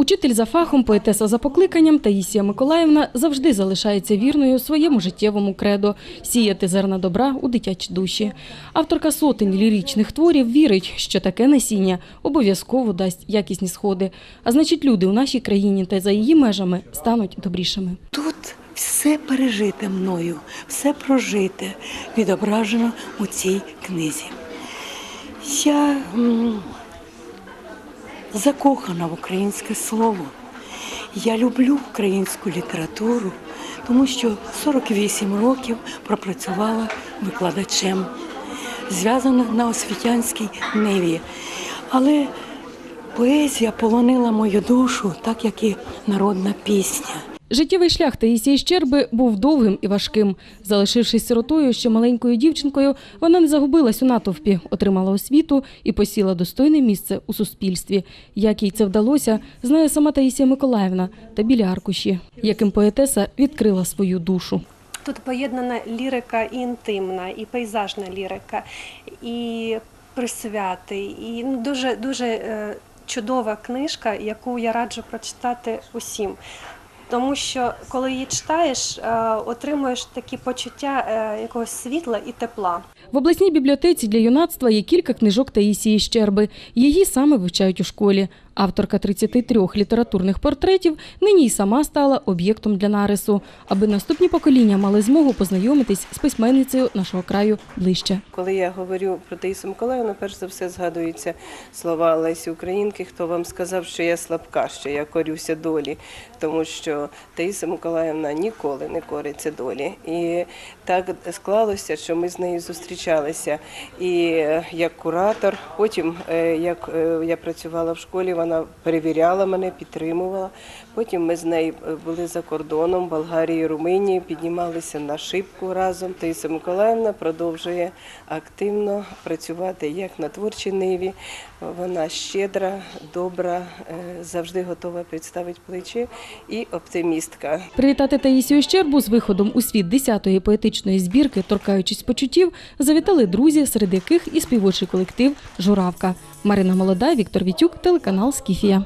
Учитель за фахом, поетеса за покликанням Таїсія Миколаївна завжди залишається вірною своєму життєвому кредо сіяти зерна добра у дитячі душі. Авторка сотень ліричних творів вірить, що таке насіння обов'язково дасть якісні сходи. А значить, люди у нашій країні та за її межами стануть добрішими. Тут все пережите мною, все прожите, відображено у цій книзі. Я закохана в українське слово. Я люблю українську літературу, тому що 48 років пропрацювала викладачем, зв'язана на освітянській ниві. Але поезія полонила мою душу, так як і народна пісня. Життєвий шлях Таїсії Щерби був довгим і важким. Залишившись сиротою ще маленькою дівчинкою, вона не загубилась у натовпі, отримала освіту і посіла достойне місце у суспільстві. Як їй це вдалося, знає сама Таїсія Миколаївна та біля аркуші, яким поетеса відкрила свою душу. Тут поєднана лірика і інтимна, і пейзажна лірика, і присвяти, і ну, дуже дуже е, чудова книжка, яку я раджу прочитати усім. Тому що коли її читаєш, е, отримуєш такі почуття е, якогось світла і тепла. В обласній бібліотеці для юнацтва є кілька книжок Таїсії Щерби. Її саме вивчають у школі. Авторка 33 літературних портретів нині й сама стала об'єктом для нарису, аби наступні покоління мали змогу познайомитись з письменницею нашого краю ближче. Коли я говорю про Таїсу Миколаївну, перш за все згадуються слова Лесі Українки, хто вам сказав, що я слабка, що я корюся долі, тому що Таїса Миколаївна ніколи не кориться долі. І так склалося, що ми з нею зустрічалися. І е, як куратор, потім е, як е, я працювала в школі, вона перевіряла мене, підтримувала. Потім ми з нею е, були за кордоном, Болгарії, Румунії, піднімалися на шибку разом. Таїса Миколаївна продовжує активно працювати як на творчій ниві. Вона щедра, добра, е, завжди готова підставити плечі і оптимістка. Привітати Таїсію Щербу з виходом у світ 10-ї поетичної збірки, торкаючись почуттів, завітали друзі, серед яких і співочий колектив Журавка. Марина Молода, Віктор Вітюк, телеканал Skia.